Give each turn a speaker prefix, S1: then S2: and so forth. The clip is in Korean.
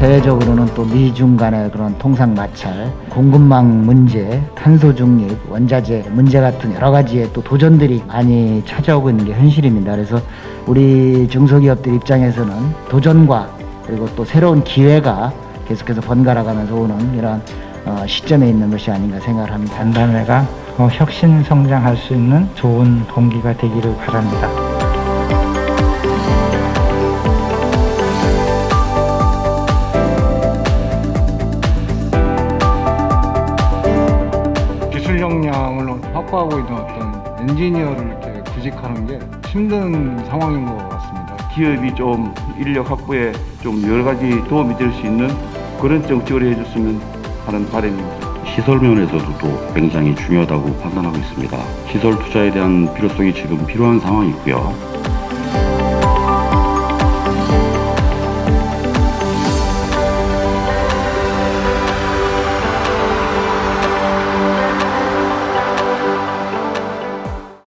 S1: 사회적으로는 또 미중 간의 그런 통상 마찰, 공급망 문제, 탄소 중립, 원자재 문제 같은 여러 가지의 또 도전들이 많이 찾아오고 있는 게 현실입니다. 그래서 우리 중소기업들 입장에서는 도전과 그리고 또 새로운 기회가 계속해서 번갈아가면서 오는 이런 어, 시점에 있는 것이 아닌가 생각을 합니다.
S2: 어, 혁신 성장할 수 있는 좋은 동기가 되기를 바랍니다.
S3: 기술 역량을 확보하고 있는 어떤 엔지니어를 이렇게 구직하는 게 힘든 상황인 것 같습니다.
S4: 기업이 좀 인력 확보에 좀 여러 가지 도움이 될 수 있는 그런 정책을 해줬으면 하는 바람입니다.
S5: 시설 면에서도 또 굉장히 중요하다고 판단하고 있습니다. 시설 투자에 대한 필요성이 지금 필요한 상황이고요.